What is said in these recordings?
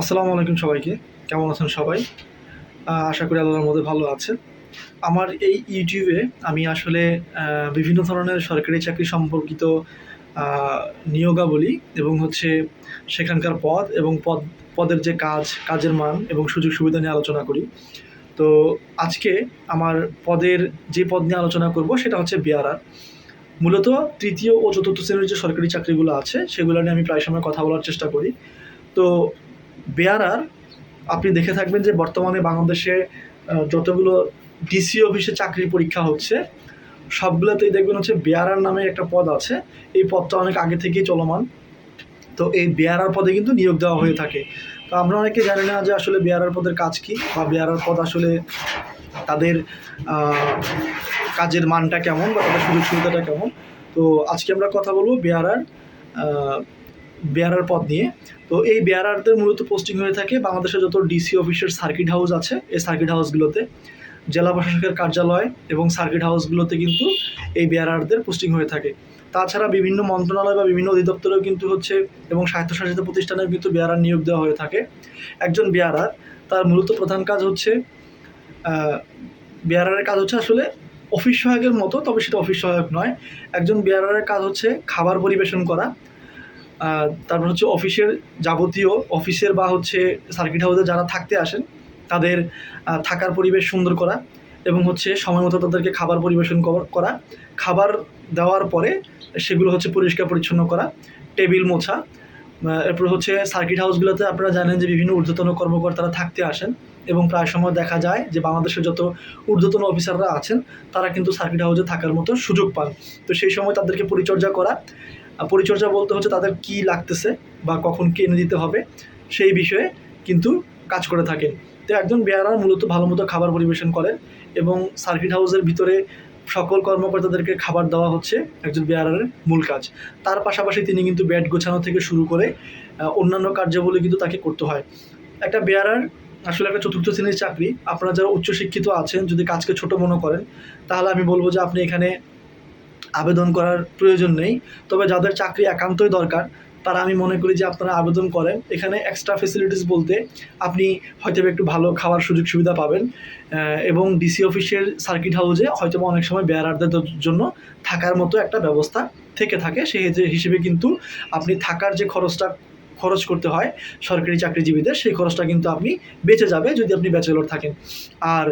আসসালামু আলাইকুম সবাইকে। কেমন আছেন সবাই? আশা করি আল্লাহর মধ্যে ভালো আছেন। আমার এই ইউটিউবে আমি আসলে বিভিন্ন ধরনের সরকারি চাকরি সম্পর্কিত নিয়োগাবলী এবং হচ্ছে সেখানকার পদ এবং পদ, পদের যে কাজ, কাজের মান এবং সুযোগ সুবিধা নিয়ে আলোচনা করি। তো আজকে আমার পদের যে পদ নিয়ে আলোচনা করব সেটা হচ্ছে বিআরআর মূলত তৃতীয় ও চতুর্থ শ্রেণির যে সরকারি চাকরিগুলো আছে, সেগুলো নিয়ে আমি প্রায় সময় কথা বলার চেষ্টা করি। তো বেয়ারার, আপনি দেখে থাকবেন যে বর্তমানে বাংলাদেশে যতগুলো ডিসি অফিসে চাকরির পরীক্ষা হচ্ছে, সবগুলোতেই দেখবেন হচ্ছে বেয়ারার নামে একটা পদ আছে। এই পদটা অনেক আগে থেকেই চলমান। তো এই বেয়ারার পদে কিন্তু নিয়োগ দেওয়া হয়ে থাকে। তো আমরা অনেকে জানি না যে আসলে বেয়ারার পদের কাজ কি, বা বেয়ারার পদ আসলে তাদের কাজের মানটা কেমন, বা তাদের সুযোগ সুবিধাটা কেমন। তো আজকে আমরা কথা বলব বেয়ারার বেয়ারার পদ নিয়ে। তো এই বেয়ারারদের মূলত পোস্টিং হয়ে থাকে বাংলাদেশের যত ডিসি অফিসের সার্কিট হাউস আছে, এই সার্কিট হাউসগুলোতে জেলা প্রশাসকের কার্যালয় এবং সার্কিট হাউসগুলোতে কিন্তু এই বেয়ারারদের পোস্টিং হয়ে থাকে। তাছাড়া বিভিন্ন মন্ত্রণালয় বা বিভিন্ন অধিদপ্তরেও কিন্তু হচ্ছে এবং স্বায়ত্তশাসিত প্রতিষ্ঠানেও কিন্তু বেয়ারার নিয়োগ দেওয়া হয়ে থাকে। একজন বেয়ারার, তার মূলত প্রধান কাজ হচ্ছে বেয়ারারের কাজ হচ্ছে আসলে অফিস সহায়কের মতো, তবে সেটা অফিস সহায়ক নয়। একজন বেয়ারারের কাজ হচ্ছে খাবার পরিবেশন করা। তারপর হচ্ছে অফিসের যাবতীয়, অফিসের বা হচ্ছে সার্কিট হাউসে যারা থাকতে আসেন, তাদের থাকার পরিবেশ সুন্দর করা এবং হচ্ছে সময় মতো তাদেরকে খাবার পরিবেশন করা খাবার দেওয়ার পরে সেগুলো হচ্ছে পরিষ্কার পরিচ্ছন্ন করা, টেবিল মোছা। এরপর হচ্ছে সার্কিট হাউসগুলোতে আপনারা জানেন যে বিভিন্ন ঊর্ধ্বতন কর্মকর্তারা থাকতে আসেন এবং প্রায় সময় দেখা যায় যে বাংলাদেশের যত ঊর্ধ্বতন অফিসাররা আছেন, তারা কিন্তু সার্কিট হাউসে থাকার মতো সুযোগ পান। তো সেই সময় তাদেরকে পরিচর্যা করা পরিচর্যা বলতে হচ্ছে তাদের কি লাগতেছে বা কখন কি এনে দিতে হবে, সেই বিষয়ে কিন্তু কাজ করে থাকেন। তো একজন বেয়ারার মূলত ভালো মতো খাবার পরিবেশন করেন এবং সার্কিট হাউসের ভিতরে সকল কর্মকর্তাদেরকে খাবার দেওয়া হচ্ছে একজন বেয়ারারের মূল কাজ। তার পাশাপাশি তিনি কিন্তু ব্যাট গোছানো থেকে শুরু করে অন্যান্য কার্যাবলী কিন্তু তাকে করতে হয়। একটা বেয়ারার আসলে একটা চতুর্থ শ্রেণির চাকরি, আপনারা যারা উচ্চশিক্ষিত আছেন, যদি কাজকে ছোট মনে করেন, তাহলে আমি বলব যে আপনি এখানে আবেদন করার প্রয়োজন নেই। তবে যাদের চাকরি একান্তই দরকার, তারা আমি মনে করি যে আপনারা আবেদন করেন। এখানে এক্সট্রা ফেসিলিটিস বলতে আপনি হয়তো একটু ভালো খাওয়ার সুযোগ সুবিধা পাবেন এবং ডিসি অফিসের সার্কিট হাউসে হয়তো অনেক সময় বেয়ারারদের জন্য থাকার মতো একটা ব্যবস্থা থেকে থাকে। সেই হিসেবে কিন্তু আপনি থাকার যে খরচটা খরচ করতে হয় সরকারি চাকরিজীবীদের, সেই খরচটা কিন্তু আপনি বেঁচে যাবে যদি আপনি ব্যাচেলর থাকেন। আর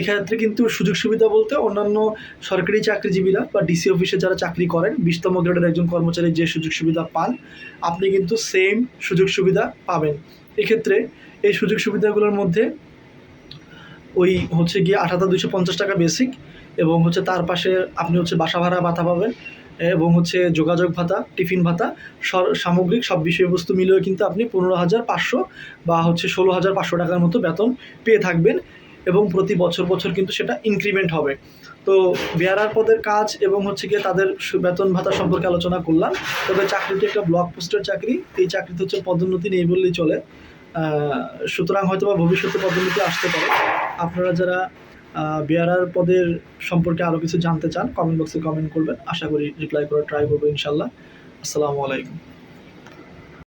এক্ষেত্রে কিন্তু সুযোগ সুবিধা বলতে অন্যান্য সরকারি চাকরিজীবীরা বা ডিসি অফিসে যারা চাকরি করেন, বিশতম গ্রেডের একজন কর্মচারী যে সুযোগ সুবিধা পান, আপনি কিন্তু সেম সুযোগ সুবিধা পাবেন। এক্ষেত্রে এই সুযোগ সুবিধাগুলোর মধ্যে ওই হচ্ছে গিয়ে আট হাজার দুশো পঞ্চাশ টাকা বেসিক এবং হচ্ছে তার পাশে আপনি হচ্ছে বাসা ভাড়া, ভাতা পাবেন এবং হচ্ছে যোগাযোগ ভাতা, টিফিন ভাতা সামগ্রিক সব বিষয়বস্তু মিলেও কিন্তু আপনি পনেরো হাজার পাঁচশো বা হচ্ছে ষোলো হাজার পাঁচশো টাকার মতো বেতন পেয়ে থাকবেন। এবং প্রতি বছর বছর কিন্তু সেটা ইনক্রিমেন্ট হবে। তো বেয়ারার পদের কাজ এবং হচ্ছে গিয়ে তাদের বেতন ভাতা সম্পর্কে আলোচনা করলাম। তবে চাকরিটি একটা ব্লক পোস্টের চাকরি। এই চাকরিতে হচ্ছে পদোন্নতি নেই বললেই চলে। সুতরাং হয়তো বা ভবিষ্যতে পদোন্নতি আসতে পারে। আপনারা যারা বেয়ারার পদের সম্পর্কে আরও কিছু জানতে চান কমেন্ট বক্সে কমেন্ট করবেন। আশা করি রিপ্লাই করে ট্রাই করব ইনশাল্লাহ আসসালামু আলাইকুম।